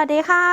วัสดีค่ะ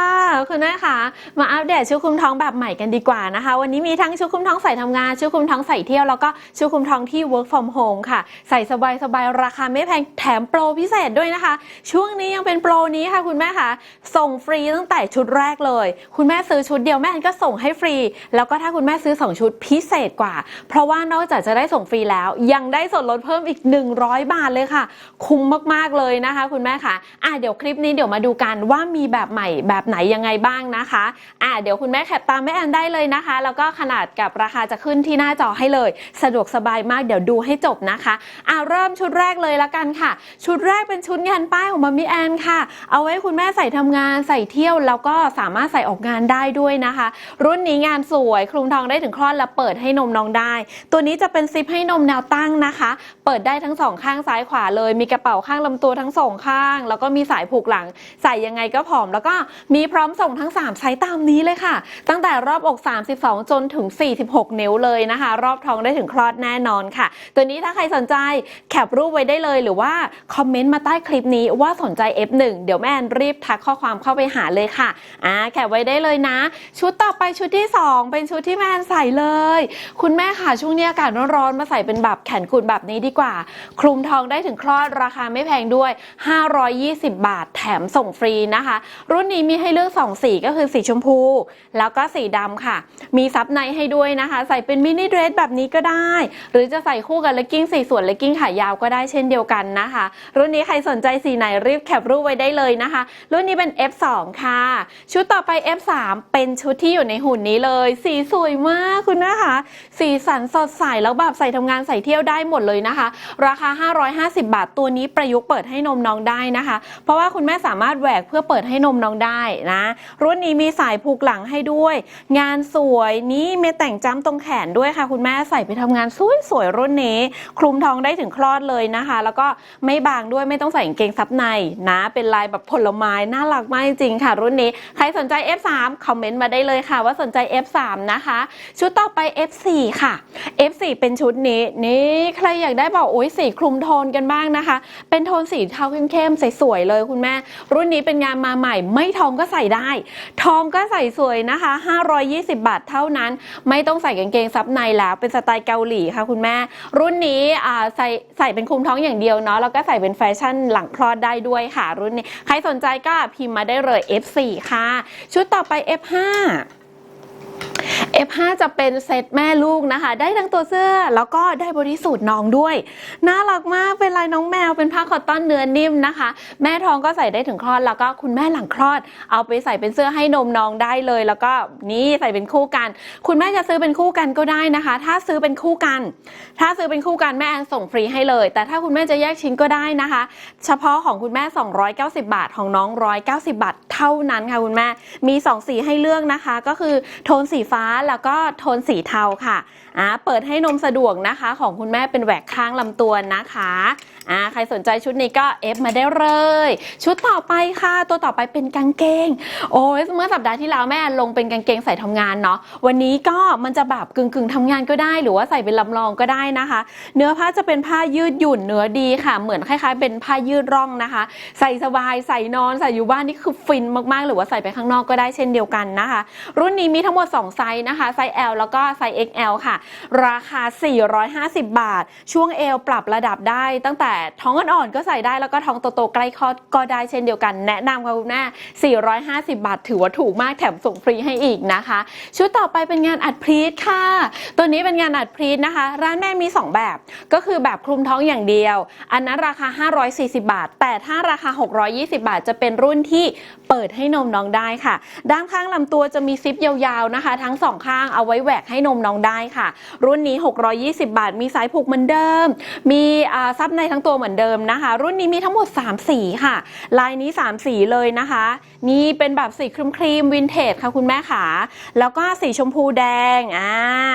คุณแม่ค่ะ มาอัปเดตชุดคลุมท้องแบบใหม่กันดีกว่านะคะ วันนี้มีทั้งชุดคลุมท้องใส่ทำงาน ชุดคลุมท้องใส่เที่ยวแล้วก็ชุดคลุมท้องที่ work from home ค่ะ ใส่สบายๆราคาไม่แพงแถมโปรพิเศษด้วยนะคะ ช่วงนี้ยังเป็นโปรนี้ค่ะคุณแม่ค่ะ ส่งฟรีตั้งแต่ชุดแรกเลย คุณแม่ซื้อชุดเดียวแม่ก็ส่งให้ฟรี แล้วก็ถ้าคุณแม่ซื้อ 2 ชุดพิเศษกว่า เพราะว่านอกจากจะได้ส่งฟรีแล้ว ยังได้ส่วนลดเพิ่มอีก 100 บาทเลยค่ะ คุ้มมากๆเลยนะคะ คุณแม่ค่ะอะเดี๋ยวคลิปนี้เดี๋ยวมาดูกันว่ามีแบบใหม่แบบไหนยังไงบ้างนะคะอะเดี๋ยวคุณแม่แคปตามแม่แอนได้เลยนะคะ แล้วก็ขนาดกับราคาจะขึ้นที่หน้าจอให้เลย สะดวกสบายมากเดี๋ยวดูให้จบนะคะอะเริ่มชุดแรกเลยละกันค่ะ ชุดแรกเป็นชุดงานป้ายของมัมมี่แอนค่ะ เอาไว้คุณแม่ใส่ทำงานใส่เที่ยว แล้วก็สามารถใส่ออกงานได้ด้วยนะคะ รุ่นนี้งานสวยคลุมทองได้ถึงคลอดและเปิดให้นมน้องได้ ตัวนี้จะเป็นซิปให้นมแนวตั้งนะคะ เปิดได้ทั้งสองข้างซ้ายขวาเลย มีกระเป๋าข้างลำตัวทั้งสองข้าง แล้วก็มีสายผูกหลัง ใส่ยังไงก็ผอมแล้วก็มีพร้อมส่งทั้ง 3 ไซส์ตามนี้เลยค่ะ ตั้งแต่รอบอก 32 จนถึง 46 นิ้วเลยนะคะ รอบท้องได้ถึงคลอดแน่นอนค่ะ ตัวนี้ถ้าใครสนใจแคปรูปไว้ได้เลยหรือว่าคอมเมนต์มาใต้คลิปนี้ว่าสนใจ F1 เดี๋ยวแม่แอนรีบทักข้อความเข้าไปหาเลยค่ะอ่าแคปไว้ได้เลยนะ ชุดต่อไปชุดที่ 2 เป็นชุดที่แม่แอนใส่เลย คุณแม่ค่ะช่วงนี้อากาศร้อนๆมาใส่เป็นแบบแขนกุดแบบนี้ดีกว่า คลุมทองได้ถึงคลอดราคาไม่แพงด้วย 520 บาทแถมส่งฟรีนะคะรุ่นนี้มีให้เลือก 2 สีก็คือสีชมพู แล้วก็สีดำค่ะ มีซับในให้ด้วยนะคะ ใส่เป็นมินิเดรสแบบนี้ก็ได้ หรือจะใส่คู่กับเลกกิ้งสีส่วนเลกกิ้งขายาวก็ได้เช่นเดียวกันนะคะ รุ่นนี้ใครสนใจสีไหนรีบแคปรูปไว้ได้เลยนะคะ รุ่นนี้เป็น F2 ค่ะ ชุดต่อไป F3 เป็นชุดที่อยู่ในหุ่นนี้เลย สีสวยมากคุณนะคะ สีสันสดใสแล้วแบบใส่ทำงานใส่เที่ยวได้หมดเลยนะคะ ราคา 550 บาทตัวนี้ประยุกต์เปิดให้นมน้องได้นะคะ เพราะว่าคุณแม่สามารถแหวกเพื่อเปิดให้นมน้องได้นะ รุ่นนี้มีสายผูกหลังให้ด้วย งานสวยนี่มีแต่งจ้ำตรงแขนด้วยค่ะ คุณแม่ใส่ไปทำงานสวยสวยรุ่นนี้ คลุมท้องได้ถึงคลอดเลยนะคะ แล้วก็ไม่บางด้วยไม่ต้องใส่กางเกงซับในนะ เป็นลายแบบผลไม้น่ารักมากจริงค่ะ รุ่นนี้ใครสนใจ F3 คอมเมนต์มาได้เลยค่ะ ว่าสนใจ F3 นะคะ ชุดต่อไป F4 ค่ะ F4 เป็นชุดนี้นี่ใครอยากได้บอกโอ้ยสีคลุมโทนกันบ้างนะคะ เป็นโทนสีเทาเข้มๆสวยๆเลยคุณแม่ รุ่นนี้เป็นงานมาใหม่ไม่ทองก็ใส่ได้ ทองก็ใส่สวยนะคะ 520 บาทเท่านั้น ไม่ต้องใส่กางเกงซับในแล้วเป็นสไตล์เกาหลีค่ะคุณแม่ รุ่นนี้ใส่ใส่เป็นคลุมท้องอย่างเดียวเนาะแล้วก็ใส่เป็นแฟชั่นหลังคลอดได้ด้วยค่ะรุ่นนี้ ใครสนใจก็พิมพ์มาได้เลย F4 ค่ะ ชุดต่อไป F5 F5 จะเป็นเซตแม่ลูกนะคะ ได้ทั้งตัวเสื้อแล้วก็ได้บริสูทน้องด้วย น่ารักมากเป็นลายน้องแมวเป็นผ้าคอตตอนเนื้อนิ่มนะคะ แม่ท้องก็ใส่ได้ถึงคลอด แล้วก็คุณแม่หลังคลอด เอาไปใส่เป็นเสื้อให้นมน้องได้เลย แล้วก็นี่ใส่เป็นคู่กัน คุณแม่จะซื้อเป็นคู่กันก็ได้นะคะ ถ้าซื้อเป็นคู่กัน ถ้าซื้อเป็นคู่กันแม่แอนส่งฟรีให้เลย แต่ถ้าคุณแม่จะแยกชิ้นก็ได้นะคะ เฉพาะของคุณแม่ 290 บาทของน้อง 190 บาท เท่านั้นค่ะคุณแม่ มี 2 สีให้เลือกนะคะ ก็คือโทนสีฟ้าแล้วก็โทนสีเทาค่ะอ่าเปิดให้นมสะดวกนะคะ ของคุณแม่เป็นแหวกข้างลำตัวนะคะ อ่าใครสนใจชุดนี้ก็เอฟมาได้เลย ชุดต่อไปค่ะ ตัวต่อไปเป็นกางเกง โอ้ยเมื่อสัปดาห์ที่แล้วแม่ลงเป็นกางเกงใส่ทำงานเนาะวันนี้ก็มันจะแบบกึ่งกึ่งๆทำงานก็ได้ หรือว่าใส่เป็นลำลองก็ได้นะคะ เนื้อผ้าจะเป็นผ้ายืดหยุ่นเนื้อดีค่ะ เหมือนคล้ายๆ เป็นผ้ายืดร่องนะคะ ใส่สบายใส่นอนใส่อยู่บ้านนี่คือฟินมากๆ หรือว่าใส่ไปข้างนอกก็ได้เช่นเดียวกันนะคะ รุ่นนี้มีทั้งหมด 2 ไซส์นะคะไซส์ L แล้วก็ไซส์ XL ค่ะ ราคา 450 บาท ช่วง L ปรับระดับได้ตั้งแต่ท้องอ่อนๆก็ใส่ได้แล้วก็ท้องโตๆใกล้คลอดก็ได้เช่นเดียวกัน แนะนำค่ะคุณแม่450 บาท ถือว่าถูกมากแถมส่งฟรีให้อีกนะคะ ชุดต่อไปเป็นงานอัดพรีทค่ะ ตัวนี้เป็นงานอัดพรีทนะคะ ร้านแม่มี 2 แบบ ก็คือแบบคลุมท้องอย่างเดียว อันนั้นราคา 540 บาท แต่ถ้าราคา 620 บาทจะเป็นรุ่นที่เปิดให้นมน้องได้ค่ะ ด้านข้างลำตัวจะมีซิปยาวๆนะคะ ทั้งสองข้างเอาไว้แหวกให้นมน้องได้ค่ะ รุ่นนี้ 620 บาท มีสายผูกเหมือนเดิม มีซับในทั้งตัวัวเหมือนเดิมนะคะ รุ่นนี้มีทั้งหมด 3 สีค่ะ ลายนี้ 3 สีเลยนะคะ นี่เป็นแบบสีครีมครีมวินเทจค่ะคุณแม่ขาแล้วก็สีชมพูแดงอ่า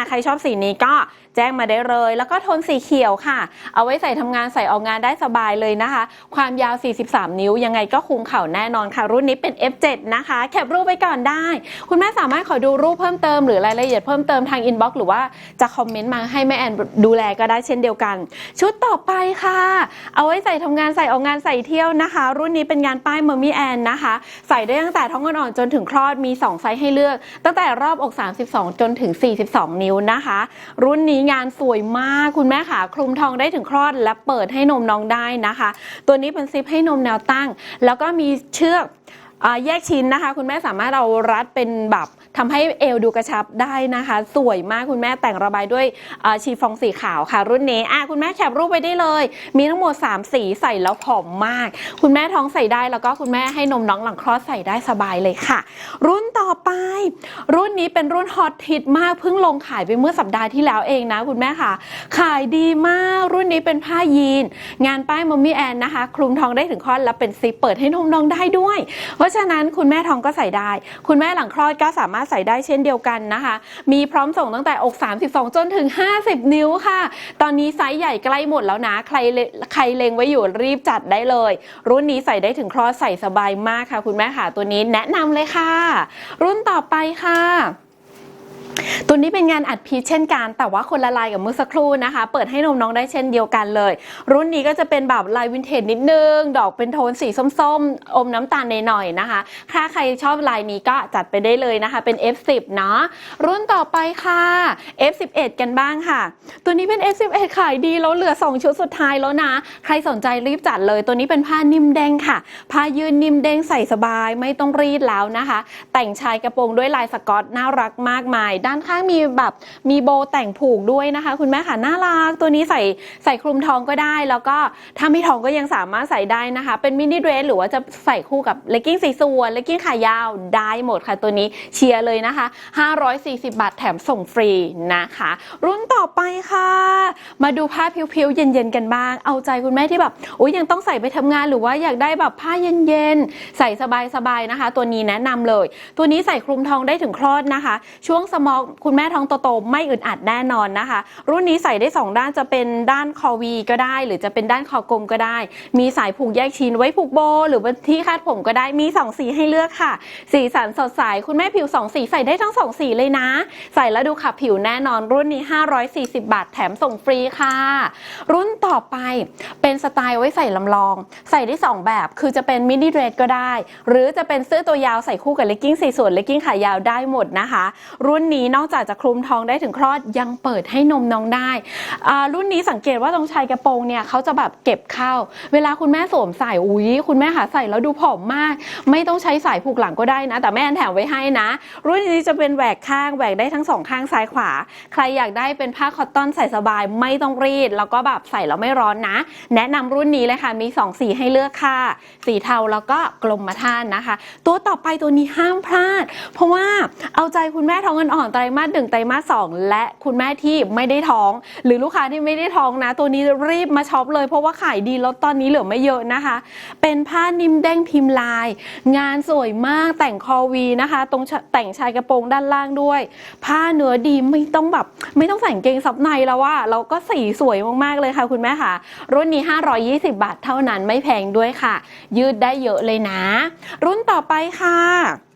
ใครชอบสีนี้ก็ แจ้งมาได้เลย แล้วก็โทนสีเขียวค่ะ เอาไว้ใส่ทำงานใส่ออกงานได้สบายเลยนะคะ ความยาว 43 นิ้ว ยังไงก็คุมเข่าแน่นอนค่ะ รุ่นนี้เป็น F7 นะคะ แคปรูปไปก่อนได้ คุณแม่สามารถขอดูรูปเพิ่มเติมหรือรายละเอียดเพิ่มเติมทางอินบ็อกซ์หรือว่าจะคอมเมนต์มาให้แม่แอนดูแลก็ได้เช่นเดียวกัน ชุดต่อไปค่ะ เอาไว้ใส่ทำงานใส่ออกงานใส่เที่ยวนะคะ รุ่นนี้เป็นงานป้ายเมอร์มี่แอนนะคะ ใส่ได้ตั้งแต่ท้องอ่อนๆจนถึงคลอดมี 2 ไซส์ให้เลือก ตั้งแต่รอบอก 32 จนถึง 42 นิ้วนะคะ รุ่นนี้งานสวยมากคุณแม่ค่ะคลุมทองได้ถึงคลอดและเปิดให้นมน้องได้นะคะ ตัวนี้เป็นซิปให้นมแนวตั้ง แล้วก็มีเชือกอแยกชิ้นนะคะ คุณแม่สามารถเอารัดเป็นแบบ ทำให้เอวดูกระชับได้นะคะ สวยมากคุณแม่แต่งระบายด้วยชีฟองสีขาวค่ะ รุ่นนี้อะคุณแม่แคปรูปไปได้เลย มีทั้งหมด 3 สีใส่แล้วผอมมาก คุณแม่ท้องใส่ได้แล้วก็คุณแม่ให้นมน้องหลังคลอดใส่ได้สบายเลยค่ะ รุ่นต่อไป รุ่นนี้เป็นรุ่นฮอตฮิตมากเพิ่งลงขายไปเมื่อสัปดาห์ที่แล้วเองนะ คุณแม่ค่ะ ขายดีมากรุ่นนี้เป็นผ้ายีน งานป้ายมัมมี่แอนนะคะคลุมท้องได้ถึงคลอดและเป็นซิปเปิดให้นมน้องได้ด้วย เพราะฉะนั้นคุณแม่ท้องก็ใส่ได้ คุณแม่หลังคลอดก็สามารถใส่ได้เช่นเดียวกันนะคะ มีพร้อมส่งตั้งแต่อก 32 จนถึง 50 นิ้วค่ะ ตอนนี้ไซส์ใหญ่ใกล้หมดแล้วนะ ใครใครเลงไว้อยู่รีบจัดได้เลย รุ่นนี้ใส่ได้ถึงคลอดใส่สบายมากค่ะ คุณแม่ค่ะตัวนี้แนะนำเลยค่ะ รุ่นต่อไปค่ะ ตัวนี้เป็นงานอัดพีชเช่นกัน แต่ว่าคนละลายกับเมื่อสักครู่นะคะ เปิดให้นมน้องได้เช่นเดียวกันเลย รุ่นนี้ก็จะเป็นแบบลายวินเทจนิดนึง ดอกเป็นโทนสีส้มๆ อมน้ำตาลหน่อยๆนะคะ ถ้าใครชอบลายนี้ก็จัดไปได้เลยนะคะ เป็น F10 เนาะรุ่นต่อไปค่ะ F11 กันบ้างค่ะ ตัวนี้เป็น F11 ขายดีแล้วเหลือ 2 ชุดสุดท้ายแล้วนะ ใครสนใจรีบจัดเลย ตัวนี้เป็นผ้านิ่มเด้งค่ะ ผ้ายืนนิ่มเด้งใส่สบายไม่ต้องรีดแล้วนะคะ แต่งชายกระโปรงด้วยลายสกอตน่ารักมากมายด้านข้างมีแบบมีโบว์แต่งผูกด้วยนะคะ คุณแม่ค่ะน่ารักตัวนี้ใส่ใส่คลุมทองก็ได้ แล้วก็ถ้าไม่ทองก็ยังสามารถใส่ได้นะคะ เป็นมินิเดรสหรือว่าจะใส่คู่กับเลกกิ้งสีส่วนเลกกิ้งขายาวได้หมดค่ะตัวนี้เชียร์เลยนะคะ 540 บาทแถมส่งฟรีนะคะ รุ่นต่อไปค่ะ มาดูผ้าผิวๆเย็นๆกันบ้าง เอาใจคุณแม่ที่แบบอุ้ยยังต้องใส่ไปทำงานหรือว่าอยากได้แบบผ้าเย็นๆใส่สบายๆนะคะ ตัวนี้แนะนำเลย ตัวนี้ใส่คลุมทองได้ถึงคลอดนะคะ ช่วงสมองคุณแม่ท้องโตๆไม่อึดอัดแน่นอนนะคะ รุ่นนี้ใส่ได้ 2 ด้านจะเป็นด้านคอวีก็ได้ หรือจะเป็นด้านคอกลมก็ได้ มีสายผูกแยกชิ้นไว้ผูกโบ หรือที่คาดผมก็ได้มี 2 สีให้เลือกค่ะ สีสันสดใสคุณแม่ผิว 2 สีใส่ได้ทั้ง 2 สีเลยนะ ใส่แล้วดูขับผิวแน่นอนรุ่นนี้ 540 บาทแถมส่งฟรีค่ะ รุ่นต่อไปเป็นสไตล์ไว้ใส่ลำลอง ใส่ได้ 2 แบบ คือจะเป็นมินิเดรสก็ได้ หรือจะเป็นเสื้อตัวยาวใส่คู่กับเลกกิ้งสีส่วนเลกกิ้งขายาวได้หมดนะคะ รุ่นนี้นอกจากจะคลุมท้องได้ถึงคลอดยังเปิดให้นมน้องได้ รุ่นนี้สังเกตว่าตรงชายกระโปรงเนี่ยเขาจะแบบเก็บเข้า เวลาคุณแม่สวมใส่อุ้ยคุณแม่หาใส่แล้วดูผอมมาก ไม่ต้องใช้สายผูกหลังก็ได้นะ แต่แม่แอนแถมไว้ให้นะ รุ่นนี้จะเป็นแหวกข้างแหวกได้ทั้งสองข้างซ้ายขวา ใครอยากได้เป็นผ้าคอตตอนใส่สบายไม่ต้องรีด แล้วก็แบบใส่แล้วไม่ร้อนนะ แนะนำรุ่นนี้เลยค่ะมี 2 สีให้เลือกค่ะ สีเทาแล้วก็กลมมาท่านนะคะ ตัวต่อไปตัวนี้ห้ามพลาด เพราะว่าเอาใจคุณแม่ท้องอ่อนไตรมาสหนึ่งไตรมาสสองและคุณแม่ที่ไม่ได้ท้อง หรือลูกค้าที่ไม่ได้ท้องนะ ตัวนี้รีบมาช็อปเลยเพราะว่าขายดีล้วตอนนี้เหลือไม่เยอะนะคะ เป็นผ้านิ่มเด้งพิมพ์ลาย งานสวยมากแต่งคอวีนะคะ ตรงแต่งชายกระโปรงด้านล่างด้วย ผ้าเนื้อดีไม่ต้องแบบไม่ต้องใส่เกงซับในแล้วว่าเราก็สีสวยมากๆเลยค่ะ คุณแม่ค่ะ รุ่นนี้ 520 บาทเท่านั้นไม่แพงด้วยค่ะ ยืดได้เยอะเลยนะ รุ่นต่อไปค่ะ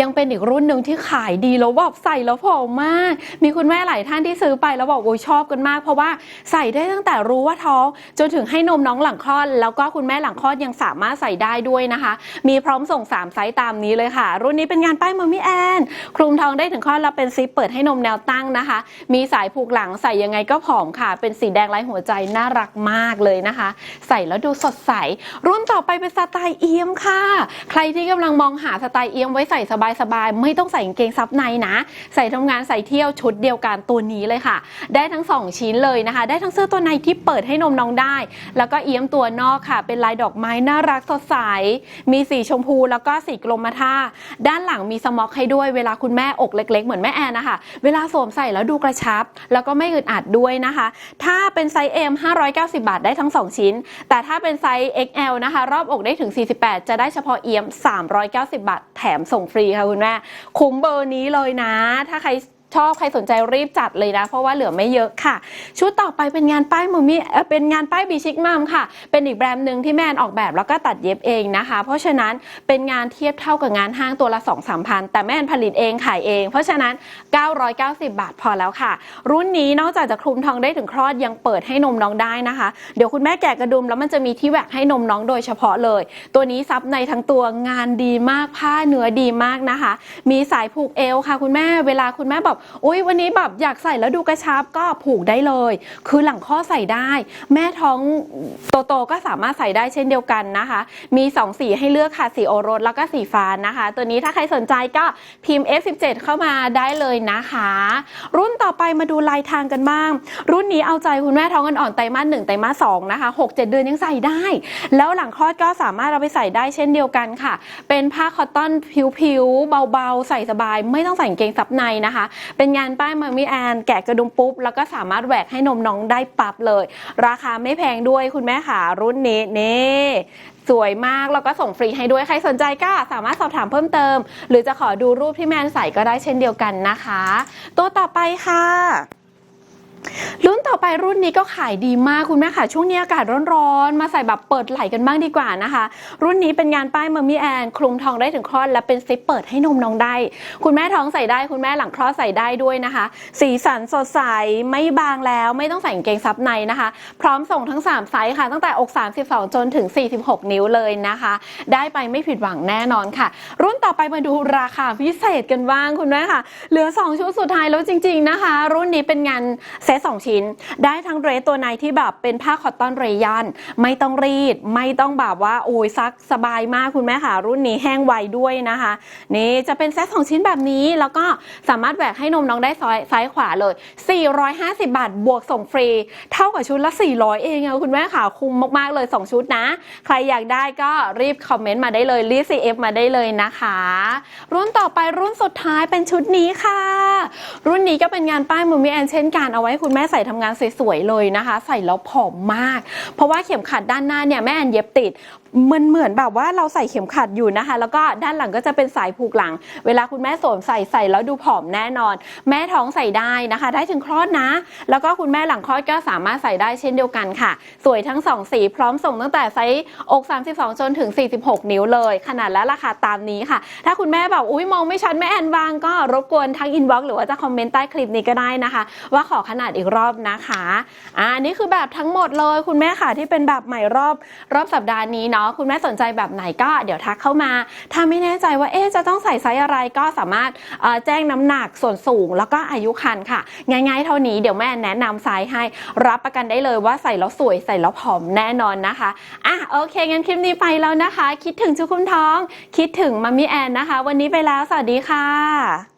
ยังเป็นอีกรุ่นหนึ่งที่ขายดีแล้วแบบใส่แล้วผอมมาก มีคุณแม่หลายท่านที่ซื้อไปแล้วบอกโอ้ยชอบกันมาก เพราะว่าใส่ได้ตั้งแต่รู้ว่าท้องจนถึงให้นมน้องหลังคลอดแล้วก็คุณแม่หลังคลอดยังสามารถใส่ได้ด้วยนะคะ มีพร้อมส่ง3ไซส์ตามนี้เลยค่ะ รุ่นนี้เป็นงานป้ายมัมมี่แอนคลุมท้องได้ถึงคลอดแล้วเป็นซิปเปิดให้นมแนวตั้งนะคะ มีสายผูกหลังใส่ยังไงก็ผอมค่ะ เป็นสีแดงลายหัวใจน่ารักมากเลยนะคะ ใส่แล้วดูสดใส รุ่นต่อไปเป็นสไตล์เอียมค่ะ ใครที่กำลังมองหาสไตล์เอียมไว้ส่สบายๆไม่ต้องใส่กางเกงซับในนะ ใส่ทำงานใส่เที่ยวชุดเดียวกันตัวนี้เลยค่ะ ได้ทั้ง 2 ชิ้นเลยนะคะ ได้ทั้งเสื้อตัวในที่เปิดให้นมน้องได้ แล้วก็เอียมตัวนอกค่ะ เป็นลายดอกไม้น่ารักสดใส มีสีชมพูแล้วก็สีกรมท่า ด้านหลังมีสม็อกให้ด้วยเวลาคุณแม่อกเล็ก ๆ เหมือนแม่แอนนะคะ เวลาสวมใส่แล้วดูกระชับ แล้วก็ไม่อึดอัดด้วยนะคะ ถ้าเป็นไซส์ M 590 บาทได้ทั้ง 2 ชิ้น แต่ถ้าเป็นไซส์ XL นะคะ รอบอกได้ถึง 48 จะได้เฉพาะเอียม 390 บาทแถมส่งฟรีค่ะคุณแม่คุ้มเบอร์นี้เลยนะ ถ้าใคร ชอบใครสนใจรีบจัดเลยนะ เพราะว่าเหลือไม่เยอะค่ะ ชุดต่อไปเป็นงานป้ายมูมี่เออเป็นงานป้ายบีชิกมัมค่ะ เป็นอีกแบรนด์หนึ่งที่แม่อนออกแบบแล้วก็ตัดเย็บเองนะคะ เพราะฉะนั้นเป็นงานเทียบเท่ากับงานห้างตัวละ2 3 0 0พันแต่แม่แอนผลิตเองขายเอง เพราะฉะนั้น 990 บาทพอแล้วค่ะ รุ่นนี้นอกจากจะคลุมทองได้ถึงคลอดยังเปิดให้นมน้องได้นะคะ เดี๋ยวคุณแม่แกะกระดุมแล้วมันจะมีที่แหวกให้นมน้องโดยเฉพาะเลย ตัวนี้ซับในทั้งตัวงานดีมากผ้าเนื้อดีมากนะคะ มีสายผูกเอวค่ะ คุณแม่เวลาคุณแม่แบบอุ้ยวันนี้แบบอยากใส่แล้วดูกระชับก็ผูกได้เลย คือหลังข้อใส่ได้ แม่ท้องโตๆก็สามารถใส่ได้เช่นเดียวกันนะคะ มี2สีให้เลือกค่ะสีโอรสแล้วก็สีฟ้านะคะ ตัวนี้ถ้าใครสนใจก็พิมพ์ F17 เข้ามาได้เลยนะคะ รุ่นต่อไปมาดูลายทางกันบ้าง รุ่นนี้เอาใจคุณแม่ท้องอ่อนๆไตรมาสหนึ่งไตรมาสสองนะคะหกเจ็ดเดือนยังใส่ได้ แล้วหลังคลอดก็สามารถเอาไปใส่ได้เช่นเดียวกันค่ะ เป็นผ้าคอตตอนผิวๆเบาๆ ใส่สบาย ไม่ต้องใส่กางเกงซับในนะคะเป็นงานป้ายมามีแอนแกะกระดุมปุ๊บ แล้วก็สามารถแหวกให้นมน้องได้ปั๊บเลย ราคาไม่แพงด้วยคุณแม่ค่ะรุ่นนี้นี่สวยมาก แล้วก็ส่งฟรีให้ด้วย ใครสนใจก็สามารถสอบถามเพิ่มเติม หรือจะขอดูรูปที่แมนใส่ก็ได้เช่นเดียวกันนะคะ ตัวต่อไปค่ะรุ่น ต่อไปรุ่นนี้ก็ขายดีมากคุณแม่ค่ะช่วงนี้อากาศร้อนๆ มาใส่แบบเปิดไหล่กันบ้างดีกว่านะคะ รุ่นนี้เป็นงานป้ายมัมมี่แอนคลุมทองได้ถึงคลอดและเป็นซิปเปิดให้นมน้องได้ คุณแม่ท้องใส่ได้คุณแม่หลังคลอดใส่ได้ด้วยนะคะ สีสันสดใสไม่บางแล้วไม่ต้องใส่กางเกงซับในนะคะ พร้อมส่งทั้ง 3 ไซส์ค่ะ ตั้งแต่อก 32 จนถึง 46 นิ้วเลยนะคะ ได้ไปไม่ผิดหวังแน่นอนค่ะ รุ่นต่อไปมาดูราคาพิเศษกันบ้างคุณแม่ค่ะเหลือ 2 ชุดสุดท้ายแล้วจริง ๆนะคะ รุ่นนี้เป็นงานเซต2ชิ้นได้ทั้งเดรสตัวในที่แบบเป็นผ้าคอตตอนเรยันไม่ต้องรีด ไม่ต้องแบบว่าโอ้ยซักสบายมากคุณแม่ค่ะรุ่นนี้แห้งไวด้วยนะคะ นี่จะเป็นเซต2ชิ้นแบบนี้แล้วก็สามารถแหวกให้นมน้องได้ซ้ายซ้ายขวาเลย 450 บาท บวกส่งฟรี เท่ากับชุดละ 400 เองอะคุณแม่ค่ะคุ้มมากๆเลย 2 ชุดนะ ใครอยากได้ก็รีบคอมเมนต์มาได้เลยรีบ CF มาได้เลยนะคะ รุ่นต่อไปรุ่นสุดท้ายเป็นชุดนี้ค่ะ รุ่นนี้ก็เป็นงานป้ายมือมีแอนเช่นกันเอาไว้คุณแม่ใส่ทำงานสวยๆเลยนะคะ ใส่แล้วผอมมาก เพราะว่าเข็มขัดด้านหน้าเนี่ยแม่แอนเย็บติด มันเหมือนแบบว่าเราใส่เข็มขัดอยู่นะคะ แล้วก็ด้านหลังก็จะเป็นสายผูกหลัง เวลาคุณแม่สวมใส่ใส่แล้วดูผอมแน่นอน แม่ท้องใส่ได้นะคะ ได้ถึงคลอดนะ แล้วก็คุณแม่หลังคลอดก็สามารถใส่ได้เช่นเดียวกันค่ะ สวยทั้ง 2 สี พร้อมส่งตั้งแต่ไซส์อก 32 จนถึง 46 นิ้วเลย ขนาดและราคาตามนี้ค่ะ ถ้าคุณแม่แบบอุ้ยมองไม่ชัดแม่แอนวางก็รบกวนทั้งอินบ็อกซ์หรือว่าจะคอมเมนต์ใต้คลิปนี้ก็ได้นะคะ ว่าขอขนาดอีกรอบนะคะอ่านี่คือแบบทั้งหมดเลย คุณแม่ค่ะที่เป็นแบบใหม่รอบรอบสัปดาห์นี้เนาะคุณแม่สนใจแบบไหนก็เดี๋ยวทักเข้ามา ถ้าไม่แน่ใจว่าเอ๊ะจะต้องใส่ไซส์อะไรก็สามารถแจ้งน้ำหนักส่วนสูง แล้วก็อายุครรภ์ค่ะ ง่ายๆ เท่านี้เดี๋ยวแม่แนะนำไซส์ให้รับประกันได้เลยว่าใส่แล้วสวยใส่แล้วผอมแน่นอนนะคะอะโอเคงั้นคลิปนี้ไปแล้วนะคะ คิดถึงชุกุมท้อง คิดถึงมัมมี่แอนนะคะ วันนี้ไปแล้วสวัสดีค่ะ